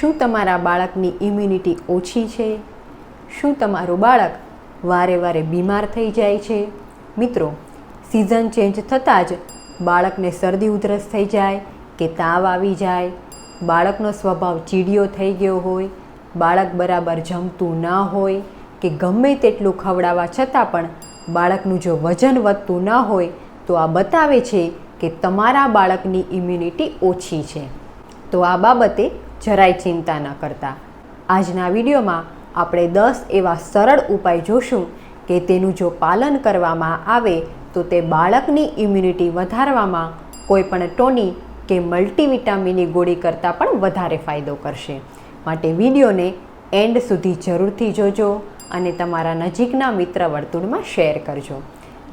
શું તમારા બાળકની ઇમ્યુનિટી ઓછી છે? શું તમારું બાળક વારે વારે બીમાર થઈ જાય છે? મિત્રો સિઝન ચેન્જ થતાં જ બાળકને શરદી ઉધરસ થઈ જાય કે તાવ આવી જાય, બાળકનો સ્વભાવ ચીડિયો થઈ ગયો હોય, બાળક બરાબર જમતું ના હોય કે ગમે તેટલું ખવડાવવા છતાં પણ બાળકનું જો વજન વધતું ન હોય, તો આ બતાવે છે કે તમારા બાળકની ઇમ્યુનિટી ઓછી છે. તો આ બાબતે જરાય ચિંતા ન કરતા. આજના વિડીયોમાં આપણે દસ એવા સરળ ઉપાય જોશું કે તેનું જો પાલન કરવામાં આવે તો તે બાળકની ઇમ્યુનિટી વધારવામાં કોઈપણ ટોની કે મલ્ટીવિટામિનની ગોળી કરતાં પણ વધારે ફાયદો કરશે. માટે વિડીયોને એન્ડ સુધી જરૂરથી જોજો અને તમારા નજીકના મિત્ર વર્તુળમાં શેર કરજો.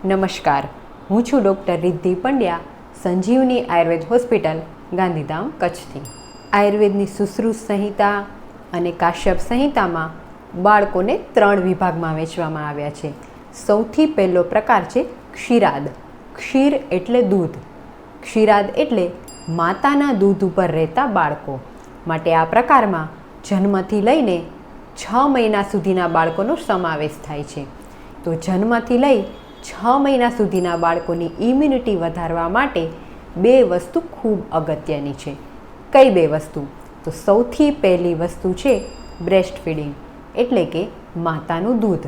નમસ્કાર, હું છું ડૉક્ટર રિદ્ધિ પંડ્યા, સંજીવની આયુર્વેદ હોસ્પિટલ, ગાંધીધામ, કચ્છથી. આયુર્વેદની સુશ્રુત સંહિતા અને કાશ્યપ સંહિતામાં બાળકોને ત્રણ વિભાગમાં વહેંચવામાં આવ્યા છે. સૌથી પહેલો પ્રકાર છે ક્ષીરાદ. ક્ષીર એટલે દૂધ. ક્ષીરાદ એટલે માતાના દૂધ ઉપર રહેતા બાળકો. માટે આ પ્રકારમાં જન્મથી લઈને છ મહિના સુધીના બાળકોનો સમાવેશ થાય છે. તો જન્મથી લઈ છ મહિના સુધીના બાળકોની ઇમ્યુનિટી વધારવા માટે બે વસ્તુ ખૂબ અગત્યની છે. કઈ બે વસ્તુ? તો સૌથી પહેલી વસ્તુ છે બ્રેસ્ટ ફીડિંગ એટલે કે માતાનું દૂધ.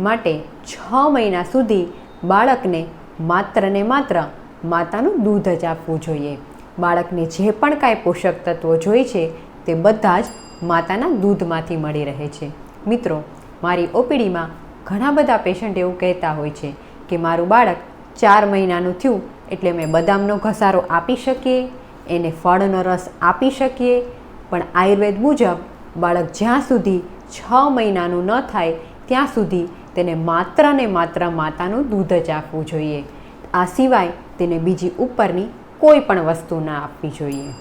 માટે છ મહિના સુધી બાળકને માત્ર ને માત્ર માતાનું દૂધ જ આપવું જોઈએ. બાળકને જે પણ કાંઈ પોષક તત્વો જોઈએ છે, તે બધા જ માતાના દૂધમાંથી મળી રહે છે. મિત્રો, મારી ઓપીડીમાં ઘણા બધા પેશન્ટ એવું કહેતા હોય છે કે મારું બાળક ચાર મહિનાનું થયું, એટલે મેં બદામનો ઘસારો આપી શકીએ? એને ફળનો રસ આપી શકીએ. પણ આયુર્વેદ મુજબ, બાળક જ્યાં સુધી છ મહિનાનું ન થાય, ત્યાં સુધી તેને માત્ર ને માત્ર માતાનું દૂધ જ આપવું જોઈએ. આ સિવાય તેને બીજી ઉપરની કોઈ પણ વસ્તુ ના આપવી જોઈએ.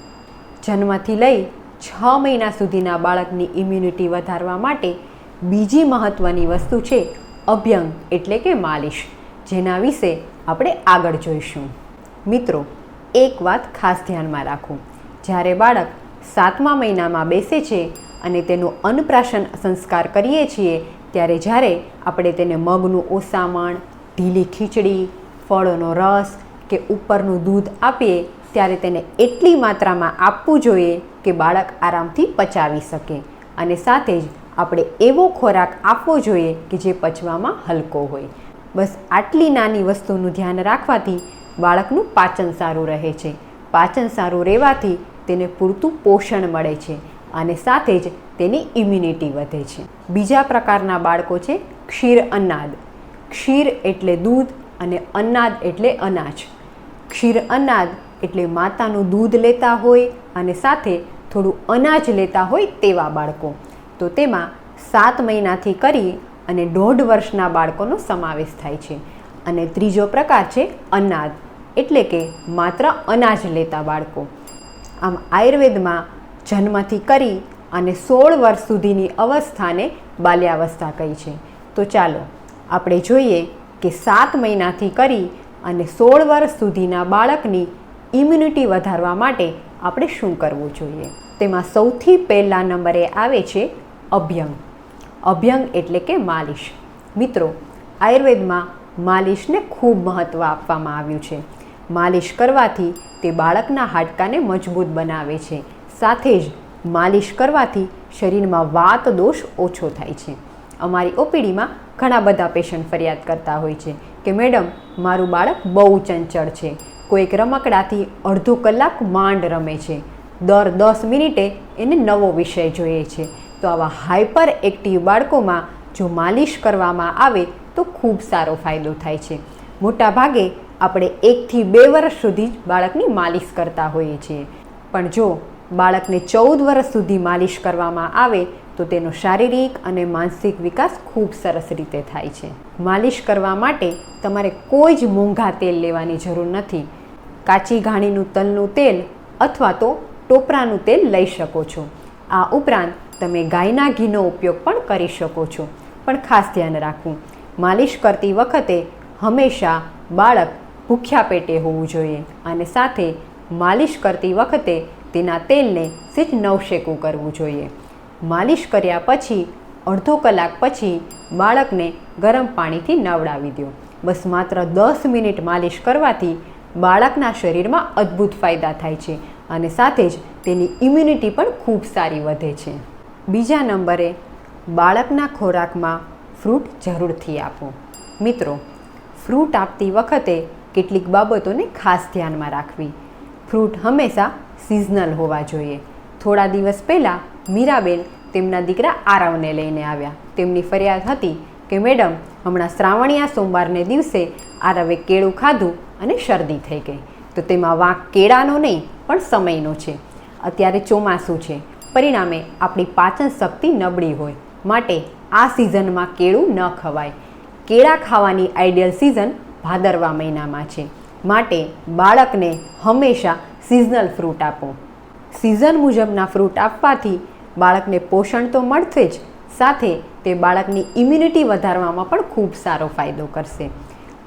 જન્મથી લઈ છ મહિના સુધીના બાળકની ઇમ્યુનિટી વધારવા માટે બીજી મહત્ત્વની વસ્તુ છે અભ્યંગ એટલે કે માલિશ, જેના વિશે આપણે આગળ જોઈશું. મિત્રો એક વાત ખાસ ધ્યાનમાં રાખો. જ્યારે બાળક સાતમા મહિનામાં બેસે છે અને તેનું અન્નપ્રાશન સંસ્કાર કરીએ છીએ, ત્યારે જ્યારે આપણે તેને મગનું ઓસામણ, ઢીલી ખીચડી, ફળોનો રસ કે ઉપરનું દૂધ આપીએ, ત્યારે તેને એટલી માત્રામાં આપવું જોઈએ કે બાળક આરામથી પચાવી શકે. અને સાથે જ આપણે એવો ખોરાક આપવો જોઈએ કે જે પચવામાં હલકો હોય. બસ આટલી નાની વસ્તુનું ધ્યાન રાખવાથી બાળકનું પાચન સારું રહે છે. પાચન સારું રહેવાથી તેને પૂરતું પોષણ મળે છે અને સાથે જ તેની ઇમ્યુનિટી વધે છે. બીજા પ્રકારના બાળકો છે ક્ષીર અનાદ ક્ષીર એટલે દૂધ અને અનાદ એટલે અનાજ. ક્ષીર અનાદ એટલે માતાનું દૂધ લેતા હોય અને સાથે થોડું અનાજ લેતા હોય તેવા બાળકો. તો તેમાં સાત મહિનાથી કરી અને દોઢ વર્ષના બાળકોનો સમાવેશ થાય છે. અને ત્રીજો પ્રકાર છે અનાજ, એટલે કે માત્ર અનાજ લેતા બાળકો. આમ આયુર્વેદમાં જન્મથી કરી અને સોળ વર્ષ સુધીની અવસ્થાને બાલ્યાવસ્થા કહી છે. તો ચાલો, આપણે જોઈએ કે સાત મહિનાથી કરી અને સોળ વર્ષ સુધીના બાળકની ઇમ્યુનિટી વધારવા માટે આપણે શું કરવું જોઈએ? તેમાં સૌથી પહેલા નંબરે આવે છે અભ્યંગ. અભ્યંગ એટલે કે માલિશ. મિત્રો, આયુર્વેદમાં માલિશને ખૂબ મહત્ત્વ આપવામાં આવ્યું છે. માલિશ કરવાથી તે બાળકના હાડકાને મજબૂત બનાવે છે. સાથે જ માલિશ કરવાથી શરીરમાં વાત દોષ ઓછો થાય છે. અમારી ઓપીડીમાં ઘણા બધા પેશન્ટ ફરિયાદ કરતા હોય છે કે, મેડમ, મારું બાળક બહુ ચંચળ છે. કોઈક રમકડાથી અડધો કલાક માંડ રમે છે. દર દસ મિનિટે એને નવો વિષય જોઈએ છે. તો આવા હાઇપર એક્ટિવ બાળકોમાં જો માલિશ કરવામાં આવે તો ખૂબ સારો ફાયદો થાય છે. મોટા ભાગે આપણે એકથી બે વર્ષ સુધી જ બાળકની માલિશ કરતા હોઈએ છીએ. પણ જો બાળકને ચૌદ વર્ષ સુધી માલિશ કરવામાં આવે, તો તેનો શારીરિક અને માનસિક વિકાસ ખૂબ સરસ રીતે થાય છે. માલિશ કરવા માટે તમારે કોઈ જ મોંઘા તેલ લેવાની જરૂર નથી. કાચી ઘાણીનું તલનું તેલ અથવા તો ટોપરાનું તેલ લઈ શકો છો. આ ઉપરાંત તમે ગાયના ઘીનો ઉપયોગ પણ કરી શકો છો. પણ ખાસ ધ્યાન રાખવું. માલિશ કરતી વખતે હંમેશા બાળક ભૂખ્યા પેટે હોવું જોઈએ અને સાથે માલિશ કરતી વખતે તેના તેલને સેજ નવશેકું કરવું જોઈએ. માલિશ કર્યા પછી, અડધો કલાક પછી બાળકને ગરમ પાણીથી નવડાવી દો. બસ માત્ર દસ મિનિટ માલિશ કરવાથી બાળકના શરીરમાં અદ્ભુત ફાયદા થાય છે અને સાથે જ તેની ઇમ્યુનિટી પણ ખૂબ સારી વધે છે. બીજા નંબરે, બાળકના ખોરાકમાં ફ્રૂટ જરૂરથી આપો. મિત્રો, ફ્રૂટ આપતી વખતે કેટલીક બાબતોને ખાસ ધ્યાનમાં રાખવી. ફ્રૂટ હંમેશા સિઝનલ હોવા જોઈએ. થોડા દિવસ પહેલાં મીરાબેન તેમના દીકરા આરવને લઈને આવ્યા. તેમની ફરિયાદ હતી કે, મેડમ, હમણાં શ્રાવણિયા સોમવારને દિવસે આરવે કેળું ખાધું અને શરદી થઈ ગઈ. તો તેમાં વાંક કેળાનો નહીં, પણ સમયનો છે. અત્યારે ચોમાસું છે. પરિણામે આપણી પાચન શક્તિ નબળી હોય. માટે આ સિઝનમાં કેળું ન ખવાય. કેળા ખાવાની આઈડિયલ સિઝન ભાદરવા મહિનામાં છે. માટે બાળકને હંમેશા સિઝનલ ફ્રૂટ આપો. સિઝન મુજબના ફ્રૂટ આપવાથી બાળકને પોષણ તો મળશે જ. સાથે તે બાળકની ઇમ્યુનિટી વધારવામાં પણ ખૂબ સારો ફાયદો કરશે.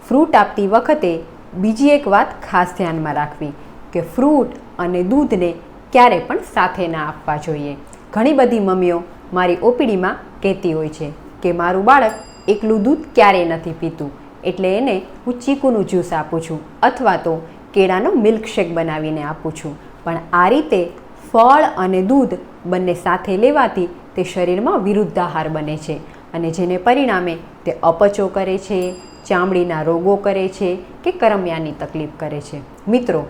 ફ્રૂટ આપતી વખતે બીજી એક વાત ખાસ ધ્યાનમાં રાખવી કે ફ્રૂટ અને દૂધને ક્યારે પણ સાથે ના આપવા જોઈએ. ઘણી બધી મમ્મીઓ મારી ઓપીડીમાં કહેતી હોય છે કે મારું બાળક એકલું દૂધ ક્યારેય નથી પીતું, એટલે એને હું ચીકુનું જ્યુસ આપું છું અથવા તો કેળાનો મિલ્કશેક બનાવીને આપું છું. પણ આ રીતે ફળ અને દૂધ બંને સાથે લેવાથી તે શરીરમાં વિરુદ્ધાહાર બને છે અને જેને પરિણામે તે અપચો કરે છે, ચામડીના રોગો કરે છે કે કરમિયાની તકલીફ કરે છે. મિત્રો,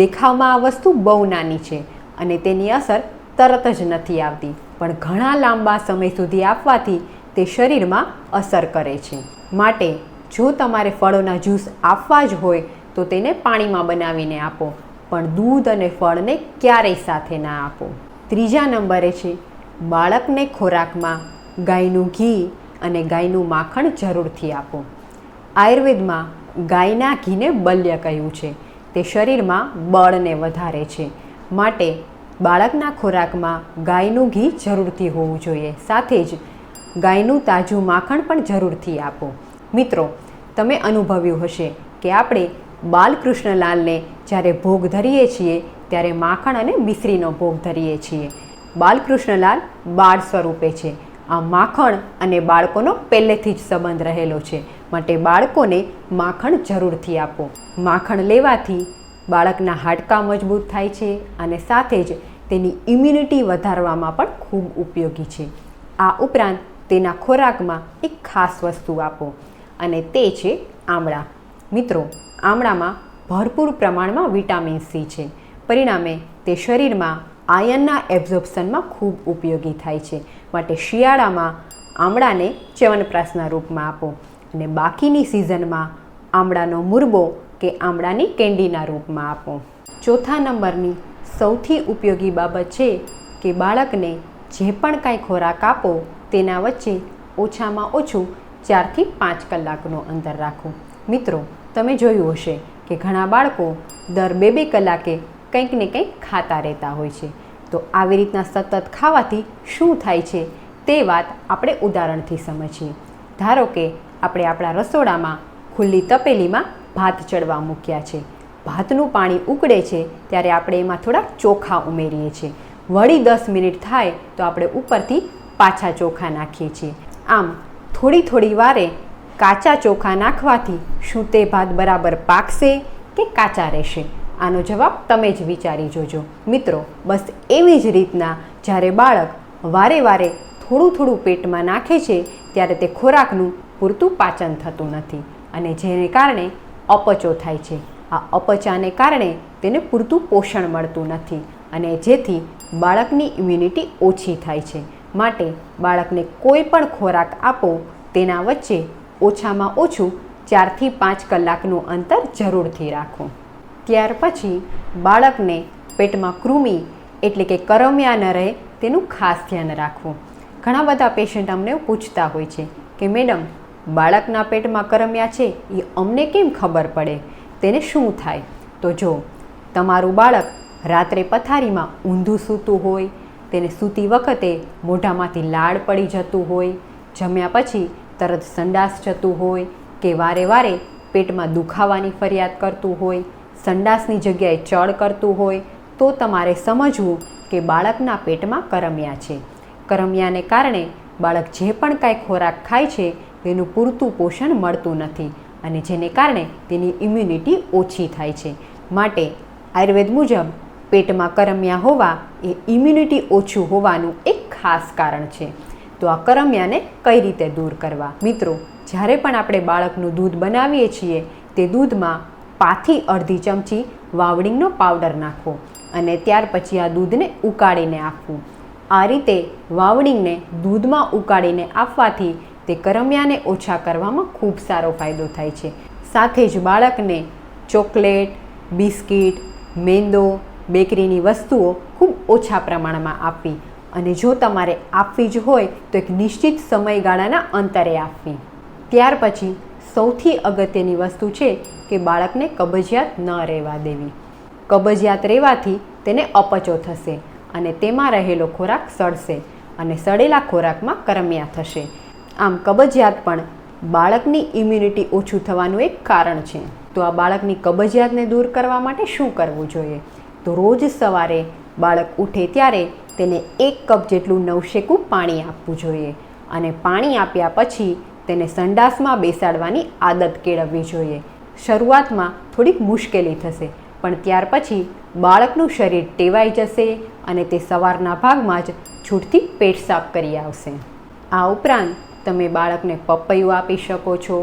દેખાવમાં આ વસ્તુ બહુ નાની છે અને તેની અસર તરત જ નથી આવતી. પણ ઘણા લાંબા સમય સુધી આપવાથી તે શરીરમાં અસર કરે છે. માટે જો તમારે ફળોના જ્યુસ આપવા જ હોય, તો તેને પાણીમાં બનાવીને આપો, પણ દૂધ અને ફળને ક્યારેય સાથે ના આપો. ત્રીજા નંબરે છે, બાળકને ખોરાકમાં ગાયનું ઘી અને ગાયનું માખણ જરૂરથી આપો. આયુર્વેદમાં ગાયના ઘીને બલ્ય કહ્યું છે. તે શરીરમાં બળને વધારે છે. માટે બાળકના ખોરાકમાં ગાયનું ઘી જરૂરથી હોવું જોઈએ. સાથે જ ગાયનું તાજું માખણ પણ જરૂરથી આપો. મિત્રો, તમે અનુભવ્યું હશે કે આપણે બાલકૃષ્ણલાલને જ્યારે ભોગ ધરીએ છીએ, ત્યારે માખણ અને મિશ્રીનો ભોગ ધરીએ છીએ. બાલકૃષ્ણલાલ બાળ સ્વરૂપે છે. આ માખણ અને બાળકોનો પહેલેથી જ સંબંધ રહેલો છે. માટે બાળકોને માખણ જરૂરથી આપો. માખણ લેવાથી બાળકના હાડકાં મજબૂત થાય છે અને સાથે જ તેની ઇમ્યુનિટી વધારવામાં પણ ખૂબ ઉપયોગી છે. આ ઉપરાંત તેના ખોરાકમાં એક ખાસ વસ્તુ આપો, અને તે છે આમળા. મિત્રો, આમળામાં ભરપૂર પ્રમાણમાં વિટામિન સી છે. પરિણામે તે શરીરમાં આયનના એબ્ઝોર્પ્શનમાં ખૂબ ઉપયોગી થાય છે. માટે શિયાળામાં આમળાને ચ્યવનપ્રાસના રૂપમાં આપો, અને બાકીની સિઝનમાં આમળાનો મુરબો કે આમળાની કેન્ડીના રૂપમાં આપો. ચોથા નંબરની સૌથી ઉપયોગી બાબત છે કે બાળકને જે પણ કાંઈ ખોરાક આપો, તેના વચ્ચે ઓછામાં ઓછું ચારથી પાંચ કલાકનું અંતર રાખો. મિત્રો, તમે જોયું હશે કે ઘણા બાળકો દર બે બે કલાકે કંઈક ને કંઈક ખાતા રહેતા હોય છે. તો આવી રીતના સતત ખાવાથી શું થાય છે તે વાત આપણે ઉદાહરણથી સમજીએ. ધારો કે આપણે આપણા રસોડામાં ખુલ્લી તપેલીમાં ભાત ચડવા મૂક્યા છે. ભાતનું પાણી ઉકળે છે, ત્યારે આપણે એમાં થોડા ચોખા ઉમેરીએ છીએ. વળી દસ મિનિટ થાય તો આપણે ઉપરથી પાછા ચોખા નાખીએ છીએ. આમ, થોડી થોડી વારે કાચા ચોખા નાખવાથી શું તે ભાત બરાબર પાકશે કે કાચા રહેશે? આનો જવાબ તમે જ વિચારી જોજો. મિત્રો, બસ એવી જ રીતના જ્યારે બાળક વારે વારે થોડું થોડું પેટમાં નાખે છે, ત્યારે તે ખોરાકનું પૂરતું પાચન થતું નથી અને જેને કારણે અપચો થાય છે. આ અપચાને કારણે તેને પૂરતું પોષણ મળતું નથી અને જેથી બાળકની ઇમ્યુનિટી ઓછી થાય છે. માટે બાળકને કોઈ પણ ખોરાક આપો, તેના વચ્ચે ઓછામાં ઓછું ચારથી પાંચ કલાકનું અંતર જરૂરથી રાખો. ત્યાર પછી બાળકને પેટમાં કૃમિ એટલે કે કરમ્યા ન રહે તેનું ખાસ ધ્યાન રાખવું. ઘણા બધા પેશન્ટ અમને પૂછતા હોય છે કે, મેડમ, બાળકના પેટમાં કરમ્યા છે? એ અમને કેમ ખબર પડે? તેને શું થાય? તો જો તમારું બાળક રાત્રે પથારીમાં ઊંધું સૂતું હોય, તેને સૂતી વખતે મોઢામાંથી લાળ પડી જતું હોય, જમ્યા પછી તરત સંડાસ જતું હોય કે વારે વારે પેટમાં દુખાવાની ફરિયાદ કરતું હોય, સંડાસની જગ્યાએ ચળ કરતું હોય, તો તમારે સમજવું કે બાળકના પેટમાં કરમિયા છે. કરમિયાને કારણે બાળક જે પણ કાંઈ ખોરાક ખાય છે, તેનું પૂરતું પોષણ મળતું નથી. અને જેને કારણે તેની ઇમ્યુનિટી ઓછી થાય છે. માટે આયુર્વેદ મુજબ પેટમાં કરમિયા હોવા એ ઇમ્યુનિટી ઓછું હોવાનું એક ખાસ કારણ છે. તો આ કરમિયાને કઈ રીતે દૂર કરવા? મિત્રો, જ્યારે પણ આપણે બાળકનું દૂધ બનાવીએ છીએ, તે દૂધમાં પાથી અડધી ચમચી વાવડિંગનો પાવડર નાખવો અને ત્યાર પછી આ દૂધને ઉકાળીને આપવું. આ રીતે વાવડિંગને દૂધમાં ઉકાળીને આપવાથી તે કરમિયાને ઓછા કરવામાં ખૂબ સારો ફાયદો થાય છે. સાથે જ બાળકને ચોકલેટ, બિસ્કિટ, મેંદો, બેકરીની વસ્તુઓ ખૂબ ઓછા પ્રમાણમાં આપવી અને જો તમારે આપવી જ હોય તો એક નિશ્ચિત સમયગાળાના અંતરે આપવી. ત્યાર પછી સૌથી અગત્યની વસ્તુ છે કે બાળકને કબજિયાત ન રહેવા દેવી. કબજિયાત રહેવાથી તેને અપચો થશે અને તેમાં રહેલો ખોરાક સડશે અને સડેલા ખોરાકમાં કરમિયા થશે. આમ કબજિયાત પણ બાળકની ઇમ્યુનિટી ઓછું થવાનું એક કારણ છે. તો આ બાળકની કબજિયાતને દૂર કરવા માટે શું કરવું જોઈએ? તો રોજ સવારે બાળક ઉઠે ત્યારે તેને એક કપ જેટલું નવશેકું પાણી આપવું જોઈએ અને પાણી આપ્યા પછી તેને સંડાસમાં બેસાડવાની આદત કેળવવી જોઈએ. શરૂઆતમાં થોડીક મુશ્કેલી થશે, પણ ત્યાર પછી બાળકનું શરીર ટેવાઈ જશે અને તે સવારના ભાગમાં જ છૂટથી પેટ સાફ કરી આવશે. આ ઉપરાંત તમે બાળકને પપૈયું આપી શકો છો,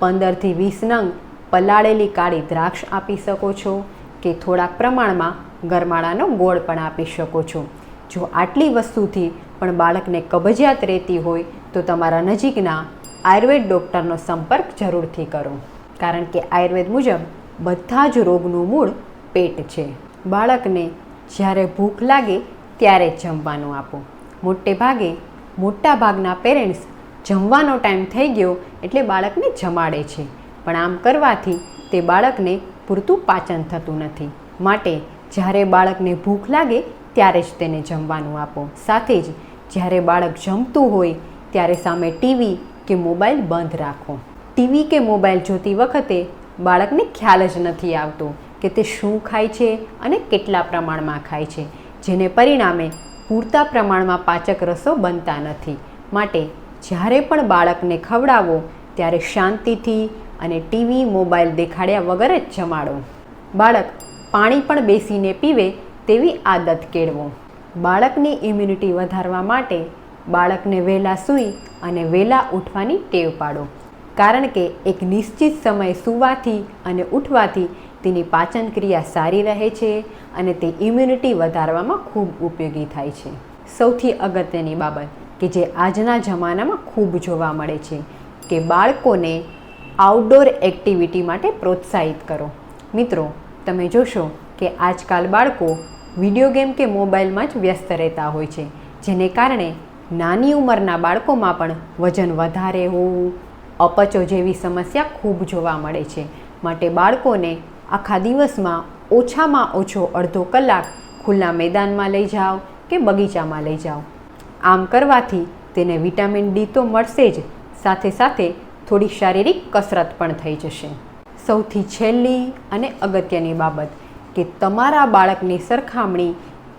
પંદરથી વીસ નંગ પલાળેલી કાળી દ્રાક્ષ આપી શકો છો કે થોડાક પ્રમાણમાં ગરમાળાનો ગોળ પણ આપી શકો છો. જો આટલી વસ્તુથી પણ બાળકને કબજિયાત રહેતી હોય, તો તમારા નજીકના આયુર્વેદ ડૉક્ટરનો સંપર્ક જરૂરથી કરો. કારણ કે આયુર્વેદ મુજબ બધા જ રોગનું મૂળ પેટ છે. બાળકને જ્યારે ભૂખ લાગે, ત્યારે જમવાનું આપો. મોટે ભાગે મોટા ભાગના પેરેન્ટ્સ જમવાનો ટાઈમ થઈ ગયો એટલે બાળકને જમાડે છે. પણ આમ કરવાથી તે બાળકને પૂરતું પાચન થતું નથી. માટે જ્યારે બાળકને ભૂખ લાગે ત્યારે જ તેને જમવાનું આપો. સાથે જ જ્યારે બાળક જમતું હોય ત્યારે સામે ટીવી કે મોબાઈલ બંધ રાખો. ટીવી કે મોબાઈલ જોતી વખતે બાળકને ખ્યાલ જ નથી આવતો કે તે શું ખાય છે અને કેટલા પ્રમાણમાં ખાય છે, જેને પરિણામે પૂરતા પ્રમાણમાં પાચક રસો બનતા નથી. માટે જ્યારે પણ બાળકને ખવડાવો, ત્યારે શાંતિથી અને ટીવી મોબાઈલ દેખાડ્યા વગર જ જમાડો. બાળક પાણી પણ બેસીને પીવે તેવી આદત કેળવો. બાળકની ઇમ્યુનિટી વધારવા માટે બાળકને વહેલા સૂઈ અને વહેલા ઉઠવાની ટેવ પાડો. કારણ કે એક નિશ્ચિત સમય સૂવાથી અને ઉઠવાથી તેની પાચન ક્રિયા સારી રહે છે અને તે ઇમ્યુનિટી વધારવામાં ખૂબ ઉપયોગી થાય છે. સૌથી અગત્યની બાબત કે જે આજના જમાનામાં ખૂબ જોવા મળે છે કે બાળકોને આઉટડોર એક્ટિવિટી માટે પ્રોત્સાહિત કરો. મિત્રો, તમે જોશો કે આજકાલ બાળકો વીડિયો ગેમ કે મોબાઈલમાં જ વ્યસ્ત રહેતા હોય છે, જેને કારણે નાની ઉંમરના બાળકોમાં પણ વજન વધારે હોવું, અપચો જેવી સમસ્યા ખૂબ જોવા મળે છે. માટે બાળકોને આખા દિવસમાં ઓછામાં ઓછો અડધો કલાક ખુલ્લા મેદાનમાં લઈ જાઓ કે બગીચામાં લઈ જાઓ. આમ કરવાથી તેને વિટામિન ડી તો મળશે જ, સાથે સાથે થોડી શારીરિક કસરત પણ થઈ જશે. સૌથી છેલ્લી અને અગત્યની બાબત કે તમારા બાળકની સરખામણી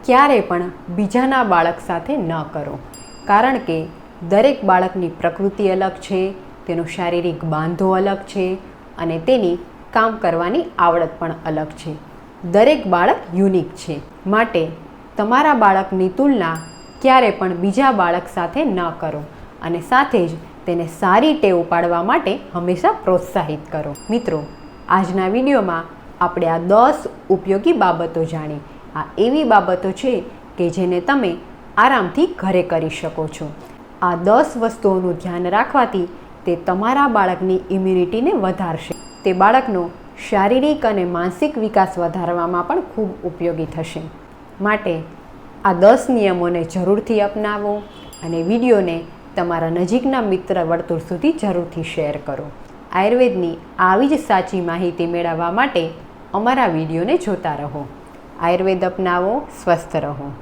ક્યારે પણ બીજાના બાળક સાથે ન કરો. કારણ કે દરેક બાળકની પ્રકૃતિ અલગ છે, તેનો શારીરિક બાંધો અલગ છે અને તેની કામ કરવાની આવડત પણ અલગ છે. દરેક બાળક યુનિક છે. માટે તમારા બાળકની તુલના ક્યારે પણ બીજા બાળક સાથે ન કરો અને સાથે જ તેને સારી ટેવ પાડવા માટે હંમેશા પ્રોત્સાહિત કરો. મિત્રો, આજના વિડીયોમાં આપણે આ દસ ઉપયોગી બાબતો જાણી. આ એવી બાબતો છે કે જેને તમે આરામથી ઘરે કરી શકો છો. આ દસ વસ્તુઓનું ધ્યાન રાખવાથી તે તમારા બાળકની ઇમ્યુનિટીને વધારશે. તે બાળકનો શારીરિક અને માનસિક વિકાસ વધારવામાં પણ ખૂબ ઉપયોગી થશે. માટે આ દસ નિયમોને જરૂરથી અપનાવો અને વિડીયોને તમારા નજીકના મિત્ર વર્તુળ સુધી જરૂરથી શેર કરો. આયુર્વેદની આવી જ સાચી માહિતી મેળવવા માટે અમારા વિડીયોને જોતા રહો. આયુર્વેદ અપનાવો, સ્વસ્થ રહો.